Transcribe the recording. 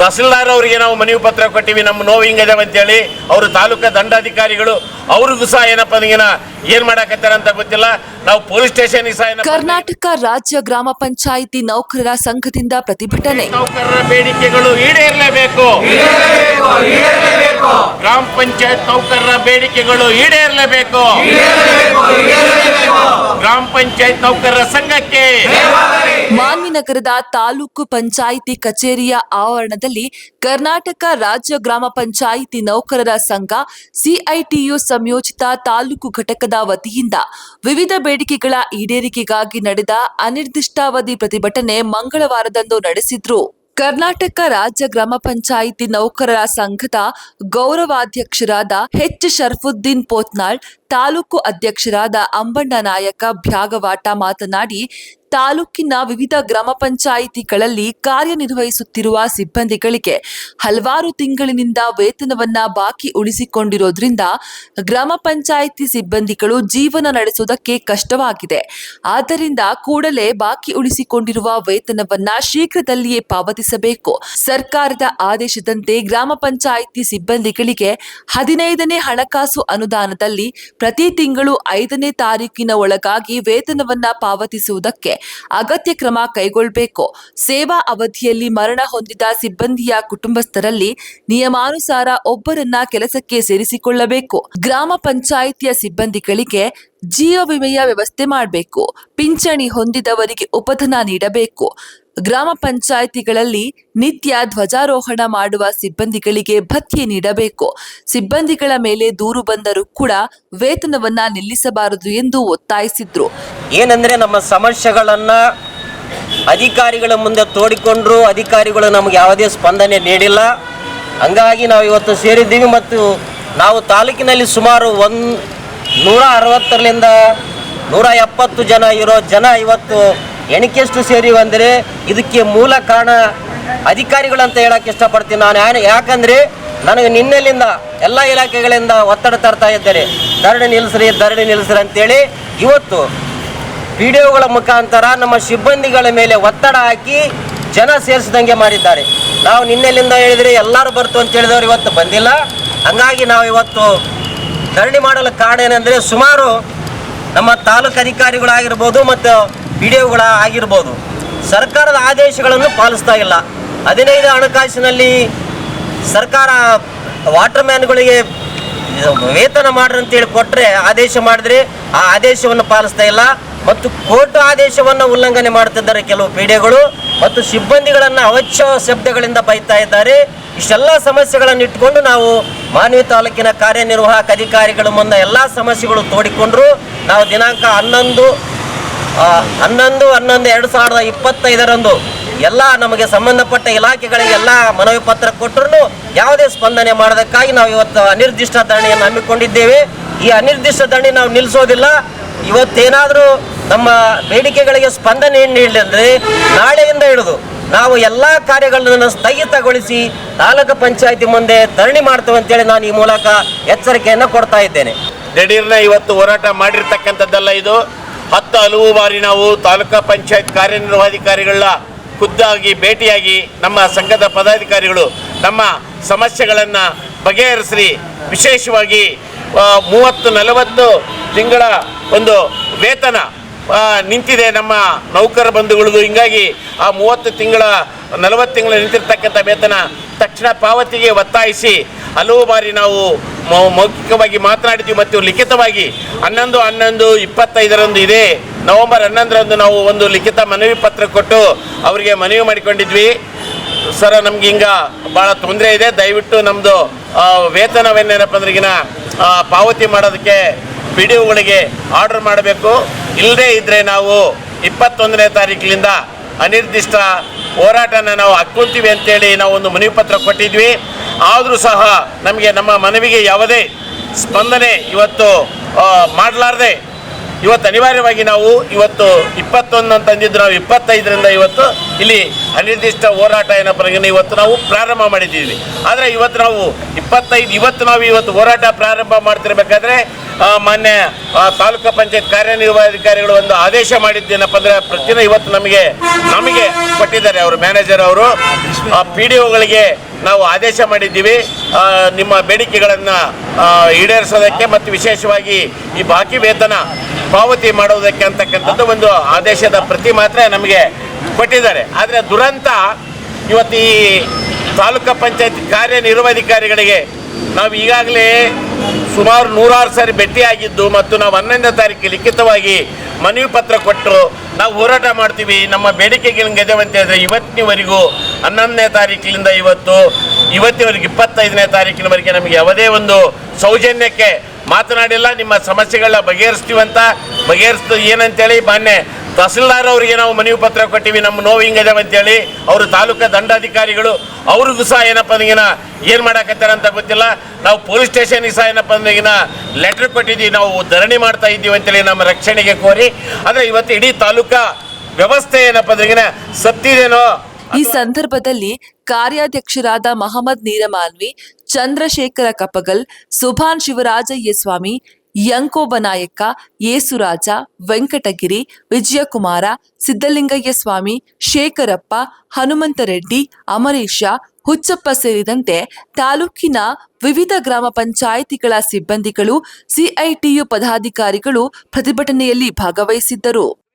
ತಹಸೀಲ್ದಾರ್ ಅವರಿಗೆ ನಾವು ಮನವಿ ಪತ್ರ ಕೊಟ್ಟಿವಿ ನಮ್ಮ ನೋವು ಅಂತ ಅಂತೇಳಿ. ಅವರು ತಾಲೂಕ ದಂಡಾಧಿಕಾರಿಗಳು ಅವ್ರಿಗೂ ಸಹ ಏನಪ್ಪ ಏನ್ ಮಾಡಾಕತ್ತಾರ ಅಂತ ಗೊತ್ತಿಲ್ಲ. ನಾವು ಪೊಲೀಸ್ ಸ್ಟೇಷನ್ ಸಹ ಕರ್ನಾಟಕ ರಾಜ್ಯ ಗ್ರಾಮ ಪಂಚಾಯಿತಿ ನೌಕರರ ಸಂಘದಿಂದ ಪ್ರತಿಭಟನೆ. ನೌಕರರ ಬೇಡಿಕೆಗಳು ಈಡೇರಲೇಬೇಕು. ಗ್ರಾಮ ಪಂಚಾಯತ್ ನೌಕರರ ಬೇಡಿಕೆಗಳು ಈಡೇರಲೇಬೇಕು. ಗ್ರಾಮ ಪಂಚಾಯತ್ ನೌಕರರ ಸಂಘಕ್ಕೆ. ಮಾನ್ವಿನಗರದ ತಾಲೂಕು ಪಂಚಾಯಿತಿ ಕಚೇರಿಯ ಆವರಣದಲ್ಲಿ ಕರ್ನಾಟಕ ರಾಜ್ಯ ಗ್ರಾಮ ಪಂಚಾಯಿತಿ ನೌಕರರ ಸಂಘ ಸಿಐಟಿಯು ಸಂಯೋಜಿತ ತಾಲೂಕು ಘಟಕದ ವತಿಯಿಂದ ವಿವಿಧ ಬೇಡಿಕೆಗಳ ಈಡೇರಿಕೆಗಾಗಿ ನಡೆದ ಅನಿರ್ದಿಷ್ಟಾವಧಿ ಪ್ರತಿಭಟನೆ ಮಂಗಳವಾರದಂದು ನಡೆಸಿದ್ರು. ಕರ್ನಾಟಕ ರಾಜ್ಯ ಗ್ರಾಮ ಪಂಚಾಯಿತಿ ನೌಕರರ ಸಂಘದ ಗೌರವಾಧ್ಯಕ್ಷರಾದ ಎಚ್ ಶರ್ಫುದ್ದೀನ್ ಪೋತ್ನಾಳ್, ತಾಲೂಕು ಅಧ್ಯಕ್ಷರಾದ ಅಂಬಣ್ಣ ನಾಯಕ ಭ್ಯಾಗವಾಟ ಮಾತನಾಡಿ ತಾಲೂಕಿನ ವಿವಿಧ ಗ್ರಾಮ ಪಂಚಾಯಿತಿಗಳಲ್ಲಿ ಕಾರ್ಯನಿರ್ವಹಿಸುತ್ತಿರುವ ಸಿಬ್ಬಂದಿಗಳಿಗೆ ಹಲವಾರು ತಿಂಗಳಿನಿಂದ ವೇತನವನ್ನ ಬಾಕಿ ಉಳಿಸಿಕೊಂಡಿರೋದ್ರಿಂದ ಗ್ರಾಮ ಪಂಚಾಯಿತಿ ಸಿಬ್ಬಂದಿಗಳು ಜೀವನ ನಡೆಸುವುದಕ್ಕೆ ಕಷ್ಟವಾಗಿದೆ. ಆದ್ದರಿಂದ ಕೂಡಲೇ ಬಾಕಿ ಉಳಿಸಿಕೊಂಡಿರುವ ವೇತನವನ್ನ ಶೀಘ್ರದಲ್ಲಿಯೇ ಪಾವತಿಸಬೇಕು. ಸರ್ಕಾರದ ಆದೇಶದಂತೆ ಗ್ರಾಮ ಪಂಚಾಯಿತಿ ಸಿಬ್ಬಂದಿಗಳಿಗೆ ಹದಿನೈದನೇ ಹಣಕಾಸು ಅನುದಾನದಲ್ಲಿ ಪ್ರತಿ ತಿಂಗಳು ಐದನೇ ತಾರೀಕಿನ ಒಳಗಾಗಿ ವೇತನವನ್ನ ಪಾವತಿಸುವುದಕ್ಕೆ ಅಗತ್ಯ ಕ್ರಮ ಕೈಗೊಳ್ಳಬೇಕು. ಸೇವಾ ಅವಧಿಯಲ್ಲಿ ಮರಣ ಹೊಂದಿದ ಸಿಬ್ಬಂದಿಯ ಕುಟುಂಬಸ್ಥರಲ್ಲಿ ನಿಯಮಾನುಸಾರ ಒಬ್ಬರನ್ನ ಕೆಲಸಕ್ಕೆ ಸೇರಿಸಿಕೊಳ್ಳಬೇಕು. ಗ್ರಾಮ ಪಂಚಾಯಿತಿಯ ಸಿಬ್ಬಂದಿಗಳಿಗೆ ಜೀವ ವಿಮೆಯ ವ್ಯವಸ್ಥೆ ಮಾಡಬೇಕು. ಪಿಂಚಣಿ ಹೊಂದಿದವರಿಗೆ ಉಪಧನ ನೀಡಬೇಕು. ಗ್ರಾಮ ಪಂಚಾಯಿತಿಗಳಲ್ಲಿ ನಿತ್ಯ ಧ್ವಜಾರೋಹಣ ಮಾಡುವ ಸಿಬ್ಬಂದಿಗಳಿಗೆ ಭತ್ಯೆ ನೀಡಬೇಕು. ಸಿಬ್ಬಂದಿಗಳ ಮೇಲೆ ದೂರು ಬಂದರೂ ಕೂಡ ವೇತನವನ್ನ ನಿಲ್ಲಿಸಬಾರದು ಎಂದು ಒತ್ತಾಯಿಸಿದ್ರು. ಏನಂದರೆ ನಮ್ಮ ಸಮಸ್ಯೆಗಳನ್ನು ಅಧಿಕಾರಿಗಳ ಮುಂದೆ ತೋಡಿಕೊಂಡ್ರು ಅಧಿಕಾರಿಗಳು ನಮಗೆ ಯಾವುದೇ ಸ್ಪಂದನೆ ನೀಡಿಲ್ಲ. ಹಂಗಾಗಿ ನಾವು ಇವತ್ತು ಸೇರಿದ್ದೀವಿ ಮತ್ತು ನಾವು ತಾಲೂಕಿನಲ್ಲಿ ಸುಮಾರು ಒಂದು ನೂರ ಅರವತ್ತರಿಂದ ನೂರ ಎಪ್ಪತ್ತು ಜನ ಇರೋ ಜನ ಇವತ್ತು ಎಣಿಕೆಷ್ಟು ಸೇರಿವೆ ಅಂದರೆ ಇದಕ್ಕೆ ಮೂಲ ಕಾರಣ ಅಧಿಕಾರಿಗಳು ಅಂತ ಹೇಳಕ್ಕೆ ಇಷ್ಟಪಡ್ತೀನಿ ನಾನು. ಯಾರು ಯಾಕಂದ್ರೆ ನನಗೆ ನಿನ್ನೆಲಿಂದ ಎಲ್ಲ ಇಲಾಖೆಗಳಿಂದ ಒತ್ತಡ ತರ್ತಾ ಇದ್ದಾರೆ. ಧರಣಿ ನಿಲ್ಲಿಸ್ರಿ ಧರಣಿ ನಿಲ್ಲಿಸ್ರಿ ಅಂತೇಳಿ ಇವತ್ತು ಒಗಳ ಮುಖಾಂತರ ನಮ್ಮ ಸಿಬ್ಬಂದಿಗಳ ಮೇಲೆ ಒತ್ತಡ ಹಾಕಿ ಜನ ಸೇರಿಸಿದಂಗೆ ಮಾಡಿದ್ದಾರೆ. ನಾವು ನಿನ್ನೆಲಿಂದ ಹೇಳಿದರೆ ಎಲ್ಲರೂ ಬರ್ತು ಅಂತ ಹೇಳಿದವರು ಇವತ್ತು ಬಂದಿಲ್ಲ. ಹಂಗಾಗಿ ನಾವು ಇವತ್ತು ಧರಣಿ ಮಾಡಲು ಕಾರಣ ಏನಂದರೆ ಸುಮಾರು ನಮ್ಮ ತಾಲೂಕು ಅಧಿಕಾರಿಗಳಾಗಿರ್ಬೋದು ಮತ್ತು ಒಗಳ ಆಗಿರ್ಬೋದು. ಸರ್ಕಾರದ ಆದೇಶಗಳನ್ನು ಪಾಲಿಸ್ತಾ ಇಲ್ಲ. ಹದಿನೈದು ಹಣಕಾಸಿನಲ್ಲಿ ಸರ್ಕಾರ ವಾಟರ್ ಮ್ಯಾನ್ಗಳಿಗೆ ವೇತನ ಮಾಡ್ರಿ ಅಂತೇಳಿ ಕೊಟ್ಟರೆ ಆದೇಶ ಮಾಡಿದ್ರೆ ಆ ಆದೇಶವನ್ನು ಪಾಲಿಸ್ತಾ ಇಲ್ಲ. ಮತ್ತು ಕೋರ್ಟ್ ಆದೇಶವನ್ನು ಉಲ್ಲಂಘನೆ ಮಾಡುತ್ತಿದ್ದಾರೆ ಕೆಲವು ಪೀಡೆಗಳು ಮತ್ತು ಸಿಬ್ಬಂದಿಗಳನ್ನು ಅವಶ್ಯ ಶಬ್ದಗಳಿಂದ ಬೈತಾ ಇದ್ದಾರೆ. ಇಷ್ಟೆಲ್ಲ ಸಮಸ್ಯೆಗಳನ್ನು ಇಟ್ಕೊಂಡು ನಾವು ಮಾನವಿ ತಾಲೂಕಿನ ಕಾರ್ಯನಿರ್ವಾಹಕ ಅಧಿಕಾರಿಗಳ ಮುಂದೆ ಎಲ್ಲ ಸಮಸ್ಯೆಗಳು ತೋಡಿಕೊಂಡ್ರು. ನಾವು ದಿನಾಂಕ ಹನ್ನೊಂದು ಹನ್ನೊಂದು ಹನ್ನೊಂದು, ಎರಡು ಸಾವಿರದ ಇಪ್ಪತ್ತೈದರಂದು ಎಲ್ಲ ನಮಗೆ ಸಂಬಂಧಪಟ್ಟ ಇಲಾಖೆಗಳಿಗೆ ಎಲ್ಲ ಮನವಿ ಪತ್ರ ಕೊಟ್ಟರು ಯಾವುದೇ ಸ್ಪಂದನೆ ಮಾಡೋದಕ್ಕಾಗಿ ನಾವು ಇವತ್ತು ಅನಿರ್ದಿಷ್ಟ ಧರಣಿಯನ್ನು ಹಮ್ಮಿಕೊಂಡಿದ್ದೇವೆ. ಈ ಅನಿರ್ದಿಷ್ಟ ಧರಣಿ ನಾವು ನಿಲ್ಲಿಸೋದಿಲ್ಲ. ಇವತ್ತೇನಾದರೂ ನಮ್ಮ ಬೇಡಿಕೆಗಳಿಗೆ ಸ್ಪಂದನೆ ನೀಡಿದ್ರೆ ನಾಳೆಯಿಂದ ಹಿಡಿದು ನಾವು ಎಲ್ಲ ಕಾರ್ಯಗಳನ್ನು ಸ್ಥಗಿತಗೊಳಿಸಿ ತಾಲೂಕು ಪಂಚಾಯತಿ ಮುಂದೆ ಧರಣಿ ಮಾಡ್ತೇವೆ ಅಂತೇಳಿ ನಾನು ಈ ಮೂಲಕ ಎಚ್ಚರಿಕೆಯನ್ನು ಕೊಡ್ತಾ ಇದ್ದೇನೆ. ದಿಢೀರ್ನ ಇವತ್ತು ಹೋರಾಟ ಮಾಡಿರ್ತಕ್ಕಂಥದ್ದಲ್ಲ ಇದು. ಹತ್ತು ಹಲವು ಬಾರಿ ನಾವು ತಾಲೂಕು ಪಂಚಾಯತ್ ಕಾರ್ಯನಿರ್ವಹಾಧಿಕಾರಿಗಳ ಖುದ್ದಾಗಿ ಭೇಟಿಯಾಗಿ ನಮ್ಮ ಸಂಘದ ಪದಾಧಿಕಾರಿಗಳು ನಮ್ಮ ಸಮಸ್ಯೆಗಳನ್ನು ಬಗೆಹರಿಸ್ರಿ. ವಿಶೇಷವಾಗಿ ಮೂವತ್ತು ನಲವತ್ತು ತಿಂಗಳ ಒಂದು ವೇತನ ನಿಂತಿದೆ ನಮ್ಮ ನೌಕರ ಬಂಧುಗಳದು ಹಿಂಗಾಗಿ ಆ ಮೂವತ್ತು ತಿಂಗಳ, ನಲವತ್ತು ತಿಂಗಳ ನಿಂತಿರ್ತಕ್ಕಂಥ ವೇತನ ತಕ್ಷಣ ಪಾವತಿಗೆ ಒತ್ತಾಯಿಸಿ ಹಲವು ಬಾರಿ ನಾವು ಮೌಖಿಕವಾಗಿ ಮಾತನಾಡಿದ್ವಿ ಮತ್ತು ಲಿಖಿತವಾಗಿ ಹನ್ನೊಂದು ಹನ್ನೊಂದು, ಇಪ್ಪತ್ತೈದರಂದು ಇದೆ. ನವೆಂಬರ್ ಹನ್ನೊಂದರಂದು ನಾವು ಒಂದು ಲಿಖಿತ ಮನವಿ ಪತ್ರ ಕೊಟ್ಟು ಅವರಿಗೆ ಮನವಿ ಮಾಡಿಕೊಂಡಿದ್ವಿ. ಸರ, ನಮ್ಗೆ ಹಿಂಗ ಭಾಳ ತೊಂದರೆ ಇದೆ. ದಯವಿಟ್ಟು ನಮ್ಮದು ವೇತನವೇನೇನಪ್ಪ ಅಂದ್ರಿಗಿನ ಪಾವತಿ ಮಾಡೋದಕ್ಕೆ ಪಿ ಡಿ ಒಗಳಿಗೆ ಆರ್ಡರ್ ಮಾಡಬೇಕು. ಇಲ್ಲದೇ ಇದ್ದರೆ ನಾವು ಇಪ್ಪತ್ತೊಂದನೇ ತಾರೀಕಿನಿಂದ ಅನಿರ್ದಿಷ್ಟ ಹೋರಾಟನ ನಾವು ಹಾಕೊಳ್ತೀವಿ ಅಂತೇಳಿ ನಾವು ಒಂದು ಮನವಿ ಪತ್ರ ಕೊಟ್ಟಿದ್ವಿ. ಆದರೂ ಸಹ ನಮಗೆ ನಮ್ಮ ಮನವಿಗೆ ಯಾವುದೇ ಸ್ಪಂದನೆ ಇವತ್ತು ಮಾಡಲಾರ್ದೆ. ಇವತ್ತು ಅನಿವಾರ್ಯವಾಗಿ ನಾವು ಇವತ್ತು ಇಪ್ಪತ್ತೊಂದು ಅಂತ ಅಂದಿದ್ದು ನಾವು ಇಪ್ಪತ್ತೈದರಿಂದ ಇವತ್ತು ಇಲ್ಲಿ ಅನಿರ್ದಿಷ್ಟ ಹೋರಾಟ ಏನಪ್ಪ ಇವತ್ತು ನಾವು ಪ್ರಾರಂಭ ಮಾಡಿದ್ದೀವಿ. ಆದರೆ ಇವತ್ತು ನಾವು ಇಪ್ಪತ್ತೈದು, ಇವತ್ತು ನಾವು ಇವತ್ತು ಹೋರಾಟ ಪ್ರಾರಂಭ ಮಾಡ್ತಿರ್ಬೇಕಾದ್ರೆ ಮಾನ್ಯ ತಾಲೂಕು ಪಂಚಾಯತ್ ಕಾರ್ಯನಿರ್ವಹಣಾಧಿಕಾರಿಗಳು ಒಂದು ಆದೇಶ ಮಾಡಿದ್ದೇನಪ್ಪ ಅಂದ್ರೆ ಪ್ರತಿದಿನ ಇವತ್ತು ನಮಗೆ ನಮಗೆ ಕೊಟ್ಟಿದ್ದಾರೆ ಅವರು ಮ್ಯಾನೇಜರ್ ಅವರು. ಪಿ ಡಿ ಒಗಳಿಗೆ ನಾವು ಆದೇಶ ಮಾಡಿದ್ದೀವಿ. ನಿಮ್ಮ ಬೇಡಿಕೆಗಳನ್ನು ಈಡೇರಿಸೋದಕ್ಕೆ ಮತ್ತು ವಿಶೇಷವಾಗಿ ಈ ಬಾಕಿ ವೇತನ ಪಾವತಿ ಮಾಡೋದಕ್ಕೆ ಅಂತಕ್ಕಂಥದ್ದು ಒಂದು ಆದೇಶದ ಪ್ರತಿ ಮಾತ್ರ ನಮಗೆ ಕೊಟ್ಟಿದ್ದಾರೆ. ಆದರೆ ದುರಂತ ಇವತ್ತು ಈ ತಾಲೂಕು ಪಂಚಾಯತ್ ಕಾರ್ಯನಿರ್ವಹಣಾಧಿಕಾರಿಗಳಿಗೆ ನಾವು ಈಗಾಗಲೇ ಸುಮಾರು ನೂರಾರು ಸಾರಿ ಭೇಟಿಯಾಗಿದ್ದು ಮತ್ತು ನಾವು ಹನ್ನೊಂದನೇ ತಾರೀಕು ಲಿಖಿತವಾಗಿ ಮನವಿ ಪತ್ರ ಕೊಟ್ಟು ನಾವು ಹೋರಾಟ ಮಾಡ್ತೀವಿ. ನಮ್ಮ ಬೇಡಿಕೆಗಳಿಗೆ ಅಂತ ಹೇಳಿದ್ರೆ ಇವತ್ತಿನವರೆಗೂ ಹನ್ನೊಂದನೇ ತಾರೀಕಿನಿಂದ ಇವತ್ತು, ಇವತ್ತಿನವರೆಗೆ ಇಪ್ಪತ್ತೈದನೇ ತಾರೀಕಿನವರೆಗೆ ನಮಗೆ ಯಾವುದೇ ಒಂದು ಸೌಜನ್ಯಕ್ಕೆ ಮಾತನಾಡಿಲ್ಲ. ನಿಮ್ಮ ಸಮಸ್ಯೆಗಳನ್ನ ಬಗೆಹರಿಸ್ತೀವಂತ ಬಗೆಹರಿಸ್ತು ಏನಂತೇಳಿ ಮಾನ್ಯ ತಹಸೀಲ್ದಾರ್ ಅವರಿಗೆ ನಾವು ಮನವಿ ಪತ್ರ ಕೊಟ್ಟಿವಿ, ನಮ್ಮ ನೋವು ಹಿಂಗದೆ ಅಂತೇಳಿ. ಅವರು ತಾಲೂಕ ದಂಡಾಧಿಕಾರಿಗಳು, ಅವ್ರಿಗೂ ಸಹ ಏನಪ್ಪ ಅಂದಿಗಿನ ಏನು ಮಾಡಾಕತ್ತಾರ ಅಂತ ಗೊತ್ತಿಲ್ಲ. ನಾವು ಪೊಲೀಸ್ ಸ್ಟೇಷನ್ಗೆ ಸಹ ಏನಪ್ಪ ಅಂದಿಗಿನ ಲೆಟ್ರ್ ಕೊಟ್ಟಿದ್ದೀವಿ. ನಾವು ಧರಣಿ ಮಾಡ್ತಾ ಇದ್ದೀವಿ ಅಂತೇಳಿ ನಮ್ಮ ರಕ್ಷಣೆಗೆ ಕೋರಿ. ಆದರೆ ಇವತ್ತು ಇಡೀ ತಾಲೂಕಾ ವ್ಯವಸ್ಥೆ ಏನಪ್ಪ ಅಂದಿಗಿನ ಸತ್ತಿದೇನೋ? ಈ ಸಂದರ್ಭದಲ್ಲಿ ಕಾರ್ಯಾಧ್ಯಕ್ಷರಾದ ಮಹಮ್ಮದ್ ನೀರಮಾನ್ವಿ ಚಂದ್ರಶೇಖರ ಕಪಗಲ್ ಸುಭಾನ್ ಶಿವರಾಜಯ್ಯ ಸ್ವಾಮಿ ಯಂಕೋಬ ನಾಯಕ, ಯೇಸುರಾಜ, ವೆಂಕಟಗಿರಿ, ವಿಜಯಕುಮಾರ ಸಿದ್ದಲಿಂಗಯ್ಯ ಸ್ವಾಮಿ ಶೇಖರಪ್ಪ, ಹನುಮಂತರೆಡ್ಡಿ, ಅಮರೀಶ, ಹುಚ್ಚಪ್ಪ ಸೇರಿದಂತೆ ತಾಲೂಕಿನ ವಿವಿಧ ಗ್ರಾಮ ಪಂಚಾಯಿತಿಗಳ ಸಿಬ್ಬಂದಿಗಳು, ಸಿಐಟಿಯು ಪದಾಧಿಕಾರಿಗಳು ಪ್ರತಿಭಟನೆಯಲ್ಲಿ ಭಾಗವಹಿಸಿದ್ದರು.